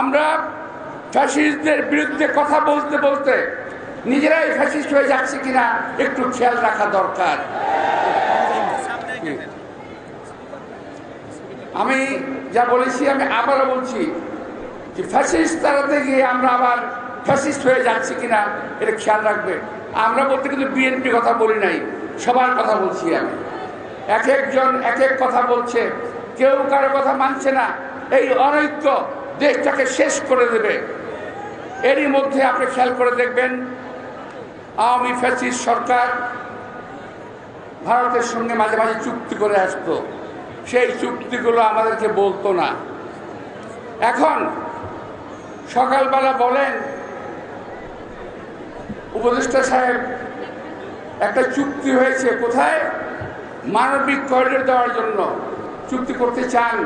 আমরা ফ্যাসিস্টদের বিরুদ্ধে কথা বলতে বলতে নিজেরাই ফ্যাসিস্ট হয়ে যাচ্ছে কিনা একটু খেয়াল রাখা দরকার। আমি যা বলেছি, আমি আবারও বলছি যে ফ্যাসিস্ট তারাতে গিয়ে আমরা আবার ফ্যাসিস্ট হয়ে যাচ্ছি কিনা, এটা খেয়াল রাখবে। আমরা বলতে কিন্তু বিএনপি কথা বলি নাই, সবার কথা বলছি আমি। এক একজন এক এক কথা বলছে, কেউ কারও কথা মানছে না। এই অনৈক্য দেশটাকে শেষ করে দেবে। এরই মধ্যে আপনি খেয়াল করে দেখবেন, আওয়ামী ফ্যাসিস্ট সরকার ভারতের সঙ্গে মাঝে মাঝে চুক্তি করে আসতো। সেই চুক্তিগুলো আমাদেরকে বলতো না। এখন সকালবেলা বলেন, উপদেষ্টা সাহেব, একটা চুক্তি হয়েছে কোথায়? মানবিক করিডোর দেওয়ার জন্য। চুক্তি করতে চান।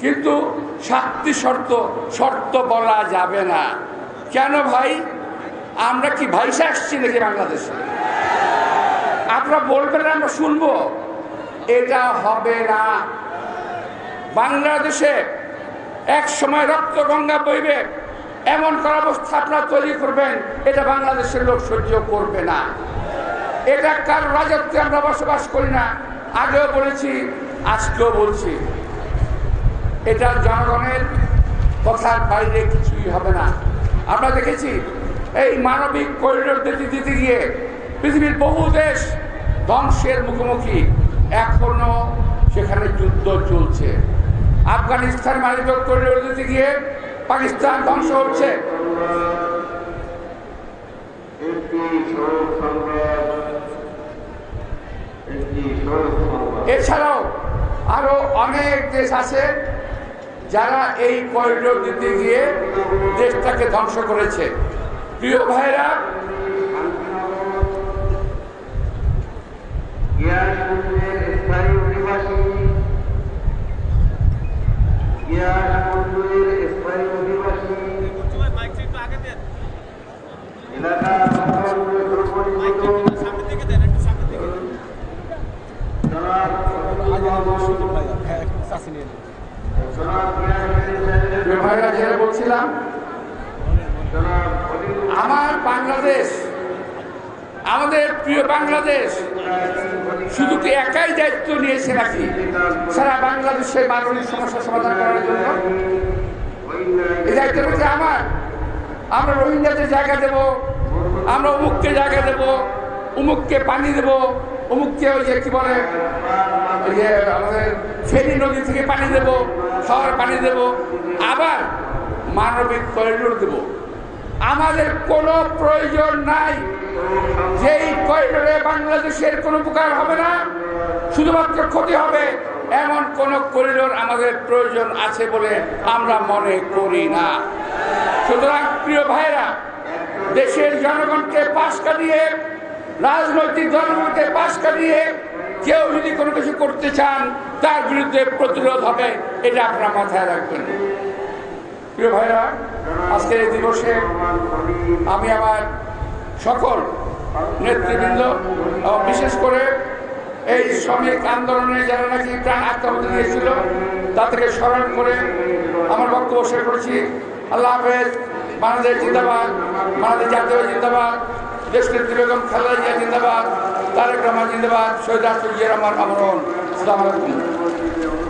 কিন্তু সাতটি শর্ত শর্ত বলা যাবে না। কেন ভাই? আমরা কি ভাইসা আসছি নাকি বাংলাদেশে? আপনারা বলবেন আমরা শুনব। এটা হবে না। বাংলাদেশে এক সময় রক্ত গঙ্গা বইবে, এমন কর অবস্থা আপনারা তৈরি করবেন, এটা বাংলাদেশের লোক সহ্য করবে না। এটা কার রাজত্বে আমরা বসবাস করি না। আগেও বলেছি, আজকেও বলছি। এটা জনগণের কথার বাইরে কিছুই হবে না। আমরা দেখেছি এই মানবিক করিডোর দিতে দিতে গিয়ে পৃথিবীর বহু দেশ ধ্বংসের মুখোমুখি। এখনও সেখানে যুদ্ধ চলছে। আফগানিস্তান মানবিক করিডোর দিতে গিয়ে পাকিস্তান ধ্বংস হচ্ছে। এছাড়াও আরও অনেক দেশ আছে যারা এই করিডোর দিতে গিয়ে দেশটাকে ধ্বংস করেছে। প্রিয় ভাইরা সামনে থেকে দেন একটু সামনে থেকে ভাইরা যেটা বলছিলাম, আমার বাংলাদেশ, আমাদের প্রিয় বাংলাদেশ, শুধু কি একাই দায়িত্ব নিয়েছে নাকি সারা বাংলাদেশের মানবিক সমস্যা সমাধান করার জন্য? এই দায়িত্ব হচ্ছে আমার, আমরা রোহিঙ্গাদের জায়গা দেব, আমরা অমুককে জায়গা দেব অমুককে পানি দেব অমুককে ওই যে কি বলে, ওই যে আমাদের ফেনী নদী থেকে পানি দেব, শহর পানি দেব, আবার মানবিক করিডোর দেব। আমাদের কোনো প্রয়োজন নাই। যেই করিডোরে বাংলাদেশের কোনো উপকার হবে না, শুধুমাত্র ক্ষতি হবে, এমন কোন করিডোর আমাদের প্রয়োজন আছে বলে আমরা মনে করি না। সুতরাং প্রিয় ভাইরা দেশের জনগণকে পাশ কাটিয়ে রাজনৈতিক দলগুলোকে পাশ কাটিয়ে কেউ যদি কোনো কিছু করতে চান, তার বিরুদ্ধে প্রতিরোধ হবে, এটা আপনার মাথায় রাখবেন। প্রিয় ভাইরা, আজকের এই দিবসে আমি আমার সকল নেতৃবৃন্দ বিশেষ করে এই শ্রমিক আন্দোলনে যারা নাকি প্রাণ আত্মহত্যা দিয়েছিল তাদেরকে স্মরণ করে আমার বক্তব্য শেষ করেছি। আল্লাহ হাফেজ বাংলাদেশ জিন্দাবাদ বাংলাদেশ জাতীয় জিন্দাবাদ দেশনেত্রী বেগম খালেদা জিয়া জিন্দাবাদ তারেক রহমান জিন্দাবাদ শহীদ রাষ্ট্র জিয়া রহমান আমরণ আসসালামু আলাইকুম